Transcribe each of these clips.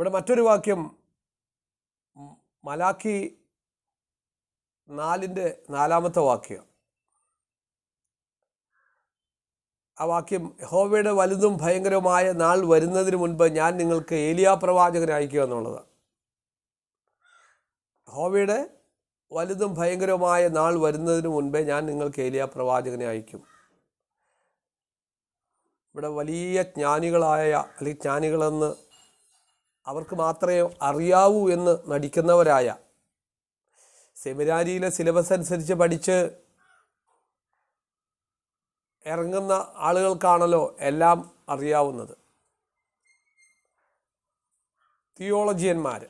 ഇവിടെ മറ്റൊരു വാക്യം മലാഖി നാലിന്റെ നാലാമത്തെ വാക്യം. ആ വാക്യം യഹോവയുടെ വലുതും ഭയങ്കരവുമായ നാൾ വരുന്നതിന് മുൻപ് ഞാൻ നിങ്ങൾക്ക് ഏലിയാ പ്രവാചകനെ അയക്കുക എന്നുള്ളതാണ്. യഹോവയുടെ വലുതും ഭയങ്കരവുമായ നാൾ വരുന്നതിന് മുൻപേ ഞാൻ നിങ്ങൾക്ക് ഏലിയാ പ്രവാചകനെ അയക്കും ഇവിടെ വലിയ ജ്ഞാനികളായ അല്ലെങ്കിൽ ജ്ഞാനികളെന്ന് അവർക്ക് മാത്രമേ അറിയാവൂ എന്ന് നടിക്കുന്നവരായ. സെമിനാരിയിലെ സിലബസ് അനുസരിച്ച് പഠിച്ച് ഇറങ്ങുന്ന ആളുകൾക്കാണല്ലോ എല്ലാം അറിയാവുന്നത്. തിയോളജിയന്മാർ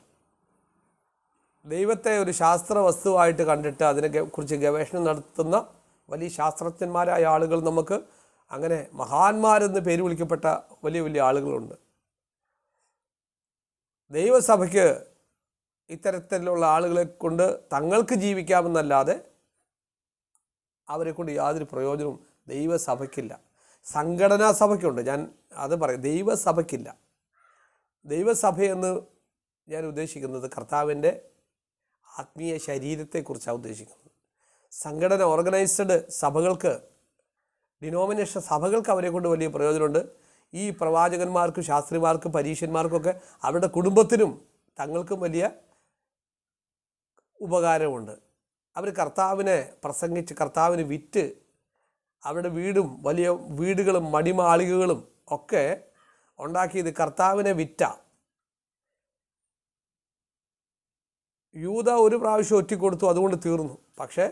ദൈവത്തെ ഒരു ശാസ്ത്ര വസ്തുവായിട്ട് കണ്ടിട്ട് അതിനെ കുറിച്ച് ഗവേഷണം നടത്തുന്ന വലിയ ശാസ്ത്രജ്ഞന്മാരായ ആളുകൾ നമുക്ക് അങ്ങനെ മഹാന്മാരെന്ന് പേര് വിളിക്കപ്പെട്ട വലിയ വലിയ ആളുകളുണ്ട്. ദൈവസഭയ്ക്ക് ഇത്തരത്തിലുള്ള ആളുകളെ കൊണ്ട് തങ്ങൾക്ക് ജീവിക്കാമെന്നല്ലാതെ അവരെ കൊണ്ട് യാതൊരു പ്രയോജനവും ദൈവസഭയ്ക്കില്ല. സംഘടനാ സഭയ്ക്കുണ്ട്. ഞാൻ അത് പറയും. ദൈവസഭയ്ക്കില്ല. ദൈവസഭയെന്ന് ഞാൻ ഉദ്ദേശിക്കുന്നത് കർത്താവിന്റെ ആത്മീയ ശരീരത്തെക്കുറിച്ചാണ് ഉദ്ദേശിക്കുന്നത്. സംഘടന ഓർഗനൈസ്ഡ് സഭകൾക്ക് ഡിനോമിനേഷൻ സഭകൾക്ക് അവരെ കൊണ്ട് വലിയ പ്രയോജനമുണ്ട്. ഈ പ്രവാചകന്മാർക്കും ശാസ്ത്രിമാർക്കും പരീക്ഷന്മാർക്കൊക്കെ അവരുടെ കുടുംബത്തിനും തങ്ങൾക്കും വലിയ ഉപകാരമുണ്ട്. അവർ കർത്താവിനെ പ്രസംഗിച്ച് കർത്താവിന് വിറ്റ് അവരുടെ വീടും വലിയ വീടുകളും മടിമാളികകളും ഒക്കെ ഉണ്ടാക്കിയത് കർത്താവിനെ വിറ്റ. യൂത ഒരു പ്രാവശ്യം ഒറ്റിക്കൊടുത്തു അതുകൊണ്ട് തീർന്നു. പക്ഷേ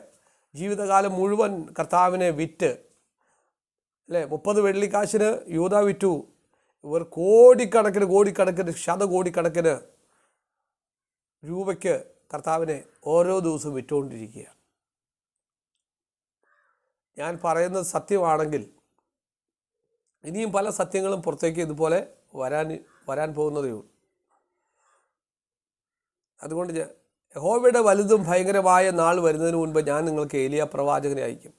ജീവിതകാലം മുഴുവൻ കർത്താവിനെ വിറ്റ് അല്ലേ? മുപ്പത് വെള്ളിക്കാശിന് യൂത വിറ്റു. ഇവർ കോടിക്കണക്കിന് കോടിക്കണക്കിന് ശതകോടിക്കണക്കിന് രൂപയ്ക്ക് കർത്താവിനെ ഓരോ ദിവസവും വിറ്റുകൊണ്ടിരിക്കുക ഞാൻ പറയുന്നത് സത്യമാണെങ്കിൽ ഇനിയും പല സത്യങ്ങളും പുറത്തേക്ക് ഇതുപോലെ വരാൻ വരാൻ പോകുന്നതേ ഉള്ളൂ. അതുകൊണ്ട് യഹോവയുടെ വലുതും ഭയങ്കരമായ നാൾ വരുന്നതിന് മുൻപ് ഞാൻ നിങ്ങൾക്ക് ഏലിയ പ്രവാചകനെ അയക്കും.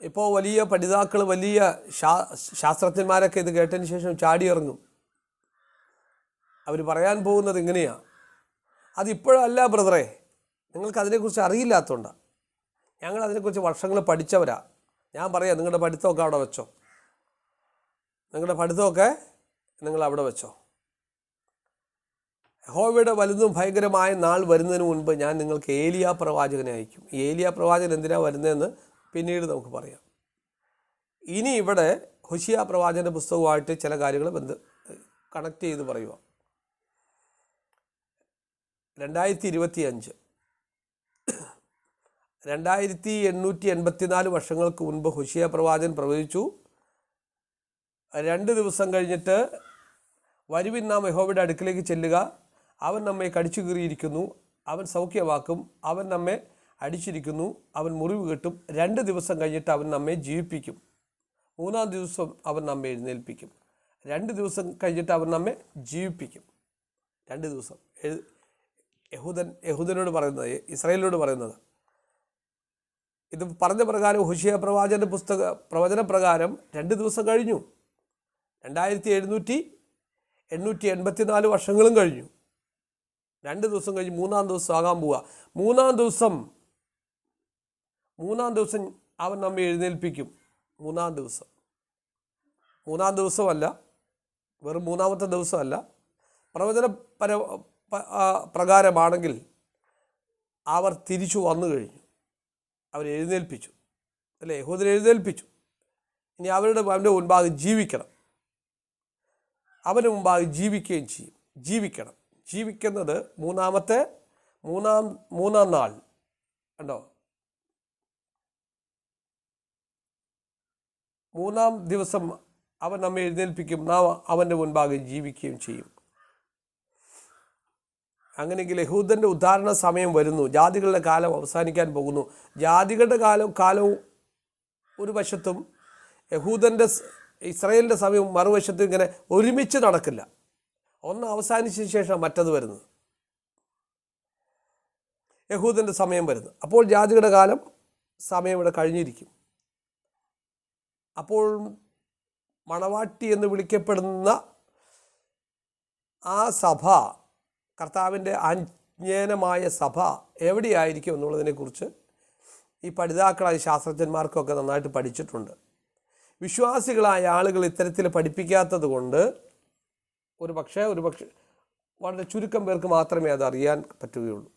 ഇപ്പോൾ വലിയ പഠിതാക്കൾ വലിയ ശാ ശാസ്ത്രജ്ഞന്മാരൊക്കെ ഇത് കേട്ടതിന് ശേഷം ചാടിയിറങ്ങും അവർ പറയാൻ പോകുന്നത് ഇങ്ങനെയാണ് അതിപ്പോഴല്ല ബ്രദറെ നിങ്ങൾക്ക് അതിനെക്കുറിച്ച് അറിയില്ലാത്തതുകൊണ്ടാണ് ഞങ്ങൾ അതിനെക്കുറിച്ച് വർഷങ്ങൾ പഠിച്ചവരാ. ഞാൻ പറയാം നിങ്ങളുടെ പഠിത്തമൊക്കെ അവിടെ വെച്ചോ. നിങ്ങളുടെ പഠിത്തമൊക്കെ നിങ്ങൾ അവിടെ വെച്ചോ. യഹോവയുടെ വലുതും ഭയങ്കരമായ നാൾ വരുന്നതിന് മുൻപ് ഞാൻ നിങ്ങൾക്ക് ഏലിയ പ്രവാചകനെ അയക്കും. ഈ ഏലിയ പ്രവാചകൻ എന്തിനാണ് വരുന്നതെന്ന് പിന്നീട് നമുക്ക് പറയാം. ഇനി ഇവിടെ ഹുഷിയ പ്രവാചന്റെ പുസ്തകവുമായിട്ട് ചില കാര്യങ്ങൾ ബന്ധ കണക്ട് ചെയ്ത് പറയുക രണ്ടായിരത്തി ഇരുപത്തി അഞ്ച് രണ്ടായിരത്തി എണ്ണൂറ്റി എൺപത്തിനാല് വർഷങ്ങൾക്ക് മുൻപ് ഹുഷിയ പ്രവാചൻ പ്രവചിച്ചു. രണ്ട് ദിവസം കഴിഞ്ഞിട്ട് വരുവിൻ നാം യഹോവയുടെ അടുക്കിലേക്ക് ചെല്ലുക. അവൻ നമ്മെ കടിച്ചു കീറിയിരിക്കുന്നു അവൻ സൗഖ്യമാക്കും അവൻ നമ്മെ അടിച്ചിരിക്കുന്നു. അവൻ മുറിവ് കെട്ടും. രണ്ട് ദിവസം കഴിഞ്ഞിട്ട് അവൻ നമ്മെ ജീവിപ്പിക്കും. മൂന്നാം ദിവസം അവൻ നമ്മെ എഴുന്നേൽപ്പിക്കും. രണ്ട് ദിവസം കഴിഞ്ഞിട്ട് അവൻ നമ്മെ ജീവിപ്പിക്കും. രണ്ട് ദിവസം. യഹൂദൻ യഹൂദനോട് പറയുന്നത് ഇസ്രായേലിനോട് പറയുന്നത്. ഇത് പറഞ്ഞ പ്രകാരം ഹുഷിയ പ്രവാചകന്റെ പുസ്തക പ്രവചന പ്രകാരം രണ്ട് ദിവസം കഴിഞ്ഞു. രണ്ടായിരത്തി എഴുന്നൂറ്റി എണ്ണൂറ്റി എൺപത്തിനാല് വർഷങ്ങളും കഴിഞ്ഞു. രണ്ട് ദിവസം കഴിഞ്ഞ് മൂന്നാം ദിവസം ആകാൻ പോവുക മൂന്നാം ദിവസം മൂന്നാം ദിവസം അവൻ നമ്മെ എഴുന്നേൽപ്പിക്കും. മൂന്നാം ദിവസം. മൂന്നാം ദിവസമല്ല വെറും മൂന്നാമത്തെ ദിവസമല്ല. പ്രവചന പര പ്രകാരമാണെങ്കിൽ അവർ തിരിച്ചു വന്നു കഴിഞ്ഞു. അവർ എഴുന്നേൽപ്പിച്ചു. അല്ലേ? യഹൂദർ എഴുന്നേൽപ്പിച്ചു. ഇനി അവരുടെ അവന്റെ മുൻപാകെ ജീവിക്കണം. അവന് മുമ്പാകെ ജീവിക്കുകയും ചെയ്യും. ജീവിക്കണം. ജീവിക്കുന്നത് മൂന്നാമത്തെ മൂന്നാം മൂന്നാം നാൾ. കണ്ടോ? മൂന്നാം ദിവസം അവൻ നമ്മെ എഴുന്നേൽപ്പിക്കും. നാം അവന്റെ മുൻപാകെ ജീവിക്കുകയും ചെയ്യും. അങ്ങനെയെങ്കിൽ യഹൂദന്റെ ഉദ്ധാരണ സമയം വരുന്നു. ജാതികളുടെ കാലം അവസാനിക്കാൻ പോകുന്നു. ജാതികളുടെ കാലം കാലവും ഒരു വശത്തും യഹൂദന്റെ ഇസ്രയേലിന്റെ സമയം മറുവശത്തും ഇങ്ങനെ ഒരുമിച്ച് നടക്കില്ല. ഒന്ന് അവസാനിച്ചതിന് ശേഷം മറ്റത് വരുന്നത്. യഹൂദന്റെ സമയം വരുന്നു. അപ്പോൾ ജാതികളുടെ കാലം സമയം ഇവിടെ കഴിഞ്ഞിരിക്കും. അപ്പോൾ മണവാട്ടി എന്ന് വിളിക്കപ്പെടുന്ന ആ സഭ കർത്താവിന്റെ അജ്ഞാനമായ സഭ എവിടെയായിരിക്കും എന്നുള്ളതിനെക്കുറിച്ച് ഈ പഠിതാക്കളായ ശാസ്ത്രജ്ഞന്മാർക്കൊക്കെ നന്നായിട്ട് പഠിച്ചിട്ടുണ്ട്. വിശ്വാസികളായ ആളുകൾ ഇത്തരത്തിൽ പഠിപ്പിക്കാത്തത് കൊണ്ട് ഒരു പക്ഷേ ഒരു പക്ഷേ വളരെ ചുരുക്കം പേർക്ക് മാത്രമേ അത് അറിയാൻ പറ്റുകയുള്ളൂ.